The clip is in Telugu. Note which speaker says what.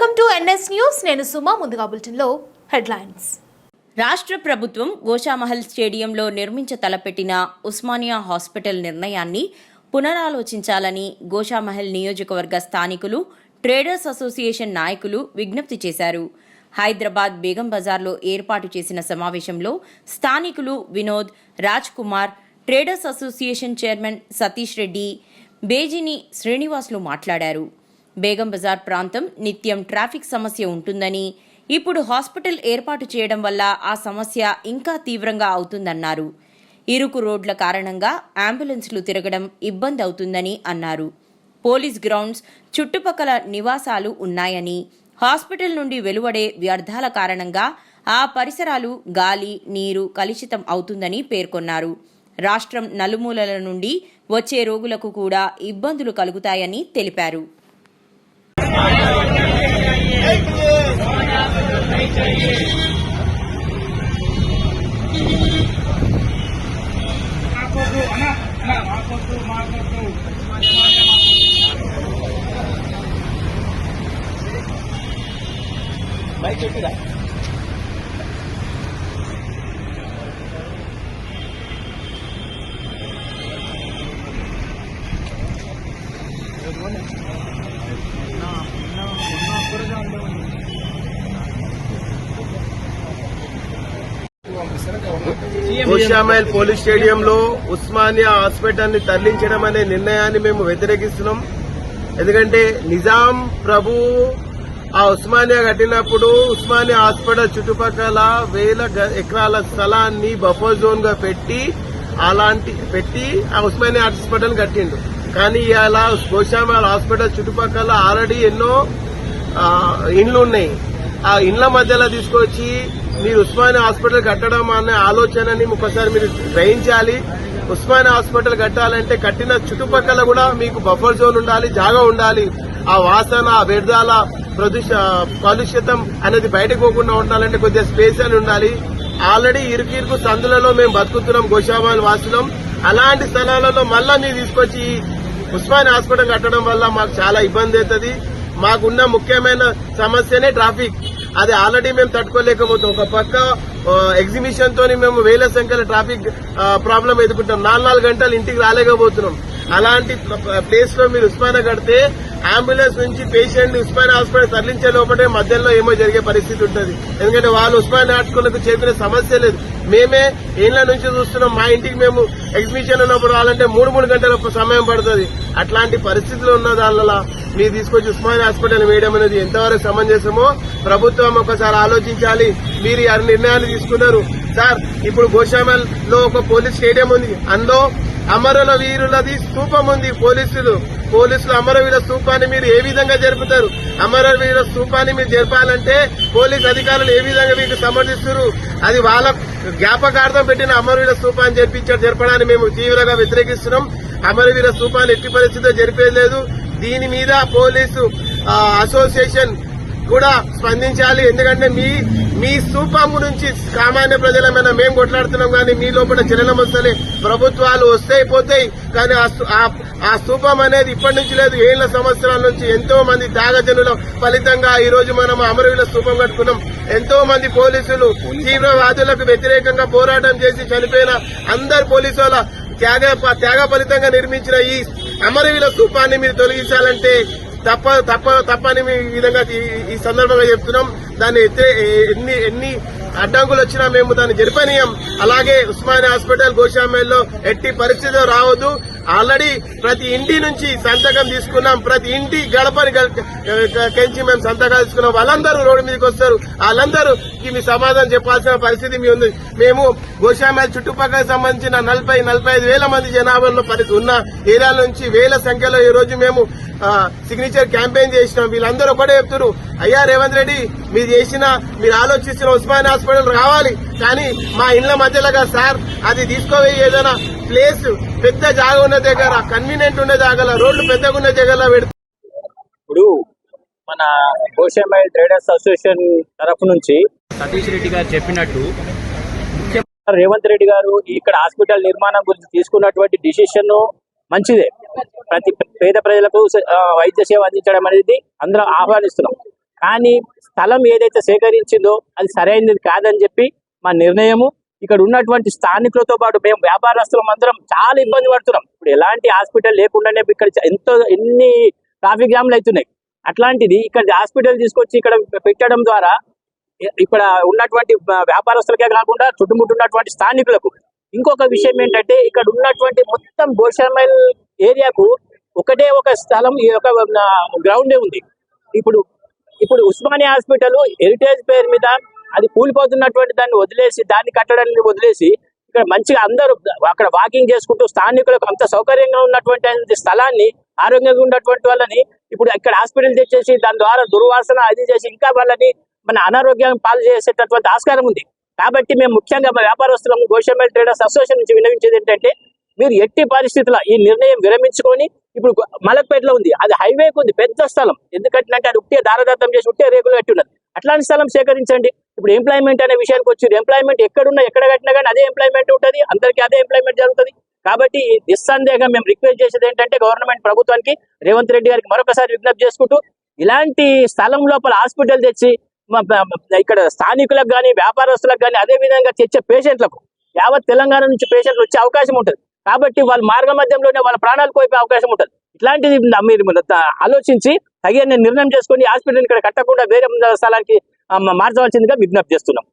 Speaker 1: Welcome to NS news. నేను సుమా ముందుగా బులెటిన్లో హెడ్లైన్స్.
Speaker 2: రాష్ట్ర ప్రభుత్వం గోషామహల్ స్టేడియంలో నిర్మించ తలపెట్టిన ఉస్మానియా హాస్పిటల్ నిర్ణయాన్ని పునరాలోచించాలని గోషామహల్ నియోజకవర్గ స్థానికులు ట్రేడర్స్ అసోసియేషన్ నాయకులు విజ్ఞప్తి చేశారు. హైదరాబాద్ బేగం బజార్లో ఏర్పాటు చేసిన సమావేశంలో స్థానికులు Vinod Raj Kumar traders association chairman Satish Reddy బేజిని Srinivasulu మాట్లాడారు. బేగం బజార్ ప్రాంతం నిత్యం ట్రాఫిక్ సమస్య ఉంటుందని ఇప్పుడు హాస్పిటల్ ఏర్పాటు చేయడం వల్ల ఆ సమస్య ఇంకా తీవ్రంగా అవుతుందన్నారు. ఇరుకు రోడ్ల కారణంగా అంబులెన్స్లు తిరగడం ఇబ్బంది అవుతుందని అన్నారు. పోలీస్ గ్రౌండ్స్ చుట్టుపక్కల నివాసాలు ఉన్నాయని హాస్పిటల్ నుండి వెలువడే వ్యర్థాల కారణంగా ఆ పరిసరాలు గాలి నీరు కలుషితం అవుతుందని పేర్కొన్నారు. రాష్ట్రం నలుమూలల నుండి వచ్చే రోగులకు కూడా ఇబ్బందులు కలుగుతాయని తెలిపారు.
Speaker 3: Mike, check it out.
Speaker 4: Goshamahal police స్టేడియంలో ఉస్మానియా హాస్పిటల్ని తరలించడం అనే నిర్ణయాన్ని మేము వ్యతిరేకిస్తున్నాం. ఎందుకంటే నిజాం ప్రభు ఆ ఉస్మానియా కట్టినప్పుడు ఉస్మానియా హాస్పిటల్ చుట్టుపక్కల వేల ఎకరాల స్థలాన్ని బఫర్ జోన్గా పెట్టి అలాంటి పెట్టి ఆ ఉస్మానియా హాస్పిటల్ కట్టిండు. కానీ ఇలా గోషామైల్ హాస్పిటల్ చుట్టుపక్కల ఆల్రెడీ ఎన్నో ఇండ్లు ఉన్నాయి ఆ ఇండ్ల మధ్యలో తీసుకొచ్చి మీరు ఉస్మానియా హాస్పిటల్ కట్టడం అనే ఆలోచనని ఒకసారి మీరు గ్రహించాలి. ఉస్మానియా హాస్పిటల్ కట్టాలంటే కట్టిన చుట్టుపక్కల కూడా మీకు బఫర్ జోన్ ఉండాలి జాగా ఉండాలి. ఆ వాసన ఆ వ్యర్థాల ప్రదూష కలుషితం అనేది బయటకు పోకుండా ఉండాలంటే కొద్దిగా స్పేస్ అని ఉండాలి. ఆల్రెడీ ఇరుకు ఇరుకు సందులలో మేము బతుకుతున్నాం గోషాబాద్ వాసులం అలాంటి స్థలాలలో మళ్ళా మీరు తీసుకొచ్చి ఉస్మానియా హాస్పిటల్ కట్టడం వల్ల మాకు చాలా ఇబ్బంది అవుతుంది. మాకున్న ముఖ్యమైన సమస్యనే ట్రాఫిక్. అది ఆల్రెడీ మేము తట్టుకోలేకపోతాం. ఒక పక్క ఎగ్జిబిషన్ తోని మేము వేల సంఖ్యలో ట్రాఫిక్ ప్రాబ్లం ఎదుర్కొంటాం. నాలుగు నాలుగు గంటలు ఇంటికి రాలేకపోతున్నాం. అలాంటి ప్లేస్లో మీరు ఉస్మానియా కడితే అంబులెన్స్ నుంచి పేషెంట్ ఉస్మాన్ హాస్పిటల్ తరలించే లోపలే మధ్యలో ఏమో జరిగే పరిస్థితి ఉంటుంది. ఎందుకంటే వాళ్ళు ఉస్మాన్ హాస్పిటల్కు చెప్పిన సమస్య లేదు. మేమే ఏళ్ళ నుంచి చూస్తున్నాం. మా ఇంటికి మేము ఎగ్జిబిషన్ ఉన్నప్పుడు రావాలంటే మూడు మూడు గంటల సమయం పడుతుంది. అట్లాంటి పరిస్థితులు ఉన్న దానిలో మీరు తీసుకొచ్చి ఉస్మాన్ హాస్పిటల్ వేయడం అనేది ఎంతవరకు సమంజసమో ప్రభుత్వం ఒకసారి ఆలోచించాలి. మీరు ఈ నిర్ణయాలు తీసుకున్నారు. సార్ ఇప్పుడు గోషామల్లో ఒక పోలీస్ స్టేడియం ఉంది. అందులో అమరుల వీరులది స్థూపం ఉంది పోలీసులు. పోలీసులు అమరవీర స్థూపాన్ని మీరు ఏ విధంగా జరుపుతారు? అమరవీర స్థూపాన్ని మీరు జరపాలంటే పోలీస్ అధికారులు ఏ విధంగా మీకు సమర్థిస్తారు అది వాళ్ళ జ్ఞాపకార్థం పెట్టిన అమరవీర స్థూపాన్ని జరిపించారు జరపడాన్ని మేము తీవ్రంగా వ్యతిరేకిస్తున్నాం. అమరవీర స్థూపాన్ని ఎట్టి పరిస్థితిలో జరిపేది లేదు. దీని మీద పోలీసు అసోసియేషన్ కూడా స్పందించాలి. ఎందుకంటే మీ మీ స్తూపం గురించి సామాన్య ప్రజలమైన మేము కొట్లాడుతున్నాం కానీ మీ లోపల చలనం వస్తలే. ప్రభుత్వాలు వస్తాయి పోతాయి కానీ ఆ స్థూపం ఆ- అనేది ఇప్పటి నుంచి లేదు. ఏళ్ళ సంవత్సరాల నుంచి ఎంతో మంది దాగజనుల ఫలితంగా ఈ రోజు మనం అమరవీల స్థూపం కట్టుకున్నాం. ఎంతో మంది పోలీసులు తీవ్రవాదులకు వ్యతిరేకంగా పోరాటం చేసి చనిపోయిన అందరు పోలీసు వాళ్ళ త్యాగ త్యాగ ఫలితంగా నిర్మించిన ఈ అమరవీల స్థూపాన్ని మీరు తొలగించాలంటే తప్ప తప్ప తప్పని మేము ఈ విధంగా ఈ- సందర్భంగా చెప్తున్నాం. దాన్ని ఎత్తే ఎన్ని ఎన్ని అడ్డంకులు వచ్చినా మేము దాన్ని జరిపనీయం. అలాగే ఉస్మానియా హాస్పిటల్ గోషామేల్లో ఎట్టి పరిస్థితిలో రావద్దు. ఆల్రెడీ ప్రతి ఇంటి నుంచి సంతకం తీసుకున్నాం. ప్రతి ఇంటి గడపని గల- కెంచి మేము సంతకాలు తీసుకున్నాం. వాళ్ళందరూ రోడ్డు మీదకి వస్తారు. వాళ్ళందరూ మీ సమాధానం చెప్పాల్సిన పరిస్థితి మీ ఉంది. మేము గోషామేల్ చుట్టుపక్కల సంబంధించిన నలభై నలభై ఐదు వేల మంది జనాభాలో పరిస్థితి ఉన్న ఏరియాల నుంచి వేల సంఖ్యలో ఈ రోజు మేము సిగ్నేచర్ క్యాంపెయిన్ చేసినాం. వీళ్ళందరూ ఒకటే చెప్తున్నారు. అయ్యా రేవంత్ రెడ్డి మీరు చేసిన మీరు ఆలోచిస్తున్న ఉస్మాన్ హాస్పిటల్ రావాలి. కానీ మా ఇండ్ల మధ్యలోగా సార్ అది తీసుకోపోయి ఏదైనా ప్లేస్ పెద్ద జాగా ఉన్న దగ్గర కన్వీనియంట్ ఉన్న జాగాలో రోడ్లు పెద్దగా ఉన్న జాగాలో పెడితే.
Speaker 3: ఇప్పుడు మన గోషామాయిల్ ట్రేడర్స్ అసోసియేషన్ తరఫు నుంచి సతీష్ రెడ్డి గారు చెప్పినట్టు ముఖ్యమంత్రి రేవంత్ రెడ్డి గారు ఇక్కడ హాస్పిటల్ నిర్మాణం గురించి తీసుకున్నటువంటి డిసిషన్ మంచిదే. ప్రతి పేద ప్రజలకు వైద్య సేవ అందించడం అనేది అందరం ఆహ్వానిస్తున్నాం. కానీ స్థలం ఏదైతే సేకరించిందో అది సరైనది కాదని చెప్పి మా నిర్ణయము. ఇక్కడ ఉన్నటువంటి స్థానికులతో పాటు మేము వ్యాపారస్తులం అందరం చాలా ఇబ్బంది పడుతున్నాం. ఇప్పుడు ఎలాంటి హాస్పిటల్ లేకుండానే ఇక్కడ ఎంతో ఎన్ని ట్రాఫిక్ జామ్లు అవుతున్నాయి. అట్లాంటిది ఇక్కడ హాస్పిటల్ తీసుకొచ్చి ఇక్కడ పెట్టడం ద్వారా ఇక్కడ ఉన్నటువంటి వ్యాపారస్తులకే కాకుండా చుట్టుముట్టున్నటువంటి స్థానికులకు ఇంకొక విషయం ఏంటంటే ఇక్కడ ఉన్నటువంటి మొత్తం గోషామైల్ ఏరియాకు ఒకటే ఒక స్థలం ఈ యొక్క గ్రౌండే ఉంది. ఇప్పుడు ఇప్పుడు ఉస్మానియా హాస్పిటల్ హెరిటేజ్ పేరు మీద అది కూలిపోతున్నటువంటి దాన్ని వదిలేసి దాన్ని కట్టడాన్ని వదిలేసి ఇక్కడ మంచిగా అందరూ అక్కడ వాకింగ్ చేసుకుంటూ స్థానికులకు అంత సౌకర్యంగా ఉన్నటువంటి స్థలాన్ని ఆరోగ్యంగా ఉన్నటువంటి వాళ్ళని ఇప్పుడు ఇక్కడ హాస్పిటల్ తెచ్చేసి దాని ద్వారా దుర్వాసన అది చేసి ఇంకా వాళ్ళని మన అనారోగ్యం పాలు చేసేటటువంటి ఆస్కారం ఉంది. కాబట్టి మేము ముఖ్యంగా మా వ్యాపారస్తులం గోషమేల్ ట్రేడర్స్ అసోసియేషన్ నుంచి వినవించేది ఏంటంటే మీరు ఎట్టి పరిస్థితుల్లో ఈ నిర్ణయం విరమించుకొని ఇప్పుడు మలక్పేటలో ఉంది. అది హైవేకి ఉంది. పెద్ద స్థలం. ఎందుకంటే అంటే అది ఉట్టే దారదత్తం చేసి ఉట్టే రేకులు కట్టి ఉన్నది. అట్లాంటి స్థలం సేకరించండి. ఇప్పుడు ఎంప్లాయ్మెంట్ అనే విషయానికి వచ్చి ఎంప్లాయ్మెంట్ ఎక్కడున్నా ఎక్కడ కట్టినా కానీ అదే ఎంప్లాయ్మెంట్ ఉంటుంది. అందరికీ అదే ఎంప్లాయ్మెంట్ జరుగుతుంది. కాబట్టి నిస్సందేహం మేము రిక్వెస్ట్ చేసేది ఏంటంటే గవర్నమెంట్ ప్రభుత్వానికి రేవంత్ రెడ్డి గారికి మరొకసారి విజ్ఞప్తి చేసుకుంటూ ఇలాంటి స్థలం లోపల హాస్పిటల్ తెచ్చి ఇక్కడ స్థానికులకు కానీ వ్యాపారస్తులకు కానీ అదే విధంగా తెచ్చే పేషెంట్లకు యావత్ తెలంగాణ నుంచి పేషెంట్లు వచ్చే అవకాశం ఉంటుంది. కాబట్టి వాళ్ళ మార్గ మధ్యంలోనే వాళ్ళ ప్రాణాలు పోయే అవకాశం ఉంటుంది. ఇట్లాంటిది మీరు ఆలోచించి తగిన నిర్ణయం చేసుకొని హాస్పిటల్ ఇక్కడ కట్టకుండా వేరే స్థలానికి మార్చవలసిందిగా విజ్ఞప్తి చేస్తున్నాం.